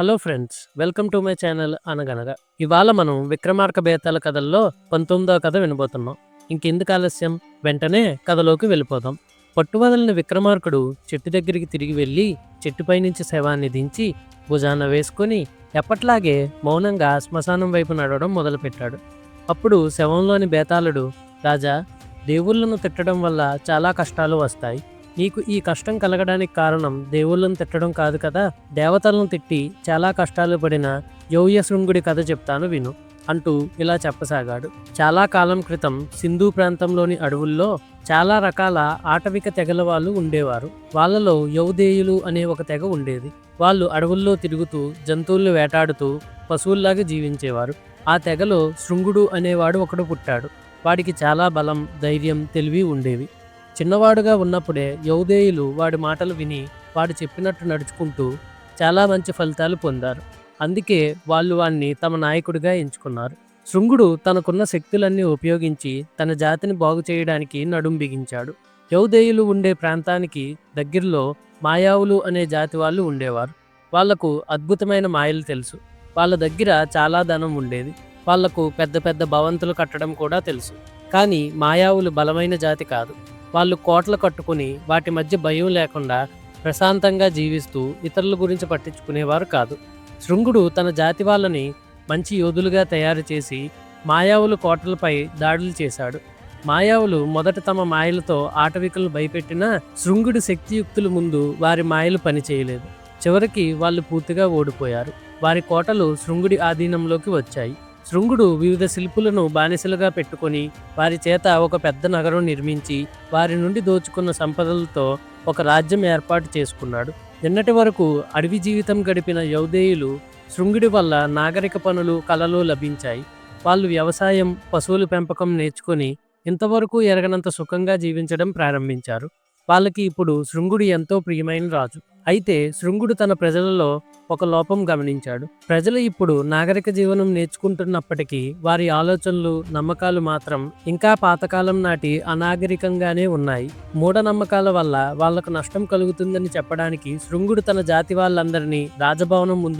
Hello friends welcome to my channel అనగనగా. ఇవాళ మనం విక్రమార్క బేతాల కథల్లో పంతొమ్మిదవ కథ వినబోతున్నాం. ఇంకెందుకు ఆలస్యం? వెంటనే కథలోకి వెళ్ళిపోదాం. పట్టువదలని విక్రమార్కుడు చెట్టు దగ్గరికి తిరిగి వెళ్ళి చెట్టుపై నుంచి శవాన్ని దించి భుజాన వేసుకొని ఎప్పట్లాగే మౌనంగా శ్మశానం వైపు నడవడం మొదలుపెట్టాడు. అప్పుడు శవంలోని బేతాళుడు రాజా దేవుళ్ళను తిట్టడం వల్ల చాలా కష్టాలు వస్తాయి. నీకు ఈ కష్టం కలగడానికి కారణం దేవుళ్ళను తిట్టడం కాదు కదా? దేవతలను తిట్టి చాలా కష్టాలు పడిన యౌయశృంగుడి కథ చెప్తాను విను. అంటూ ఇలా చెప్పసాగాడు. చాలా కాలం క్రితం సింధు ప్రాంతంలోని అడవుల్లో చాలా రకాల ఆటవిక తెగల వాళ్ళు ఉండేవారు. వాళ్ళలో యౌదేయులు అనే ఒక తెగ ఉండేది. వాళ్ళు అడవుల్లో తిరుగుతూ జంతువులను వేటాడుతూ పశువుల్లాగా జీవించేవారు. ఆ తెగలో శృంగుడు అనేవాడు ఒకడు పుట్టాడు. వాడికి చాలా బలం ధైర్యం తెలివి ఉండేవి. చిన్నవాడుగా ఉన్నప్పుడే యౌదేయులు వాడి మాటలు విని వాడు చెప్పినట్టు నడుచుకుంటూ చాలా మంచి ఫలితాలు పొందారు. అందుకే వాళ్ళు వాణ్ణి తమ నాయకుడిగా ఎంచుకున్నారు. శృంగుడు తనకున్న శక్తులన్నీ ఉపయోగించి తన జాతిని బాగు చేయడానికి నడుం బిగించాడు. యౌదేయులు ఉండే ప్రాంతానికి దగ్గరలో మాయావులు అనే జాతి వాళ్ళు ఉండేవారు. వాళ్ళకు అద్భుతమైన మాయలు తెలుసు. వాళ్ళ దగ్గర చాలా ధనం ఉండేది. వాళ్ళకు పెద్ద పెద్ద భవంతులు కట్టడం కూడా తెలుసు. కానీ మాయావులు బలమైన జాతి కాదు. వాళ్ళు కోటలు కట్టుకుని వాటి మధ్య భయం లేకుండా ప్రశాంతంగా జీవిస్తూ ఇతరుల గురించి పట్టించుకునేవారు కాదు. శృంగుడు తన జాతి వాళ్ళని మంచి యోధులుగా తయారు చేసి మాయావులు కోటలపై దాడులు చేశాడు. మాయావులు మొదట తమ మాయలతో ఆటవికులను భయపెట్టినా శృంగుడి శక్తియుక్తుల ముందు వారి మాయలు పనిచేయలేదు చివరికి వాళ్ళు పూర్తిగా ఓడిపోయారు. వారి కోటలు శృంగుడి ఆధీనంలోకి వచ్చాయి. శృంగుడు వివిధ శిల్పులను బానిసలుగా పెట్టుకొని వారి చేత ఒక పెద్ద నగరం నిర్మించి వారి నుండి దోచుకున్న సంపదలతో ఒక రాజ్యం ఏర్పాటు చేసుకున్నాడు. నిన్నటి వరకు అడవి జీవితం గడిపిన యౌదేయులు శృంగుడి వల్ల నాగరిక పనులు కళలు లభించాయి. వాళ్ళు వ్యవసాయం పశువుల పెంపకం నేర్చుకొని ఇంతవరకు ఎరగనంత సుఖంగా జీవించడం ప్రారంభించారు. వాళ్ళకి ఇప్పుడు శృంగుడు ఎంతో ప్రియమైన రాజు. అయితే శృంగుడు తన ప్రజలలో ఒక లోపం గమనించాడు. ప్రజలు ఇప్పుడు నాగరిక జీవనం నేర్చుకుంటున్నప్పటికీ వారి ఆలోచనలు నమ్మకాలు మాత్రం ఇంకా పాతకాలం నాటి అనాగరికంగానే ఉన్నాయి. మూఢనమ్మకాల వల్ల వాళ్ళకు నష్టం కలుగుతుందని చెప్పడానికి శృంగుడు తన జాతి వాళ్ళందరినీ రాజభవనం ముందు